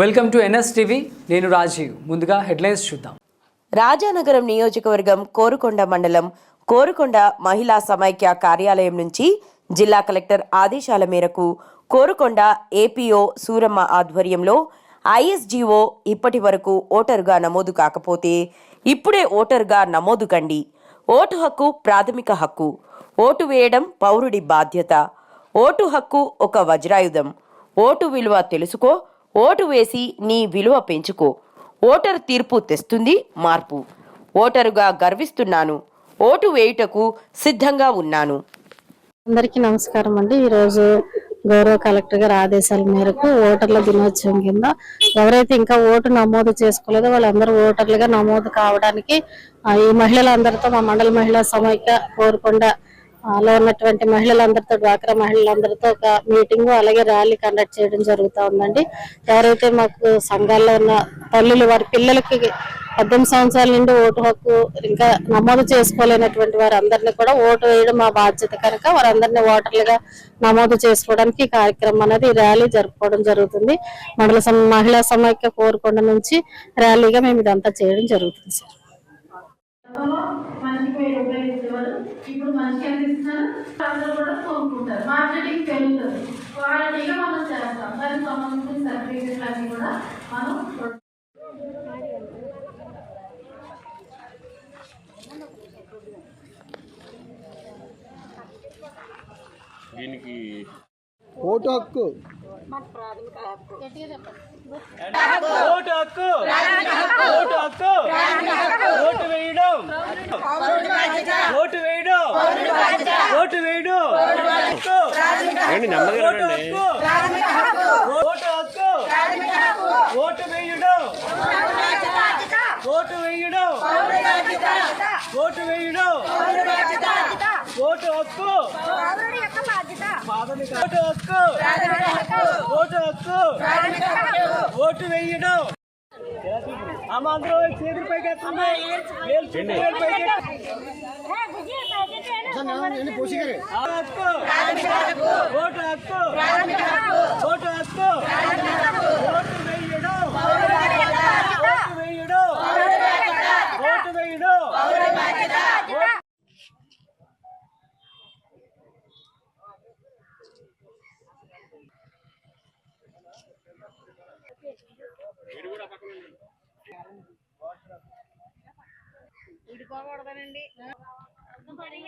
Welcome to NS TV నేను రాజీవ్. ముందుగా headlines చూద్దాం. రాజానగరం నియోజకవర్గం కోరుకొండ మండలం కోరుకొండ మహిళా సమైక్య కార్యాలయం నుంచి జిల్లా కలెక్టర్ ఆదేశాల మేరకు కోరుకొండ ఏపీఓ సూరమ్మ ఆధ్వర్యంలో ఐఎస్జీఓ ఇప్పటి వరకు ఓటరుగా నమోదు కాకపోతే ఇప్పుడే ఓటరుగా నమోదు కండి. ఓటు హక్కు ప్రాథమిక హక్కు. ఓటు వేయడం పౌరుడి బాధ్యత. ఓటు హక్కు ఒక వజ్రాయుధం. ఓటు విలువ తెలుసుకో ఓటు వేసి నీ విలువ పెంచుకో. ఓటరు తీర్పు తెస్తుంది మార్పు. ఓటరుగా గర్విస్తున్నాను. ఓటు వేయుటకు సిద్ధంగా ఉన్నాను. అందరికీ నమస్కారం అండి. ఈరోజు గౌరవ కలెక్టర్ గారి ఆదేశాల మేరకు ఓటర్ల దినోత్సవం కింద ఎవరైతే ఇంకా ఓటు నమోదు చేసుకోలేదో వాళ్ళందరూ ఓటర్లుగా నమోదు కావడానికి ఈ మహిళలందరితో మా మండల మహిళా సమైక్య కోరుకొండ లో ఉన్నటువంటి మహిళలందరితో డ్వాక్రా మహిళలందరితో ఒక మీటింగ్ అలాగే ర్యాలీ కండక్ట్ చేయడం జరుగుతూ ఉందండి. ఎవరైతే మాకు సంఘాల్లో ఉన్న తల్లులు వారి పిల్లలకి పద్దెనిమిది సంవత్సరాల నుండి ఓటు హక్కు ఇంకా నమోదు చేసుకోలేనటువంటి వారందరినీ కూడా ఓటు వేయడం మా బాధ్యత కనుక వారందరినీ ఓటర్లుగా నమోదు చేసుకోవడానికి ఈ కార్యక్రమం అనేది ర్యాలీ జరుపుకోవడం జరుగుతుంది. మండల సమ- మహిళా సమైక్య కోరుకొండ నుంచి ర్యాలీగా మేము ఇదంతా చేయడం జరుగుతుంది సార్. మనిషికి వెయ్యి రూపాయలు ఇచ్చేవారు ఇప్పుడు మనిషికి ఎంత ఇస్తున్నారు అందరూ కూడా కొనుక్కుంటారు. మార్కెటింగ్ పెరుగుతుంది. క్వాలిటీగా మనం చేస్తాం. దానికి సంబంధించిన సర్టిఫికేట్లు అన్ని కూడా మనం దీనికి ఓటు హక్కు. ఓటు హక్కు. ఓటు హక్కు. ఓటు వేయడం ఓటు ఓటు వేయడం హక్కు. ఓటు హక్కు. ఓటు హక్కు. ఓటు వేయడం ఓటు వేయడం ఓటు వేయడం ఓటు హక్కు. ఓటు హక్కు. ఓటు హక్కు. ఓటు వేయడం అమ్మ అందరూ చేతులు పైకి కూడా పక్కన విడిపోకూడదనండి చెప్పండి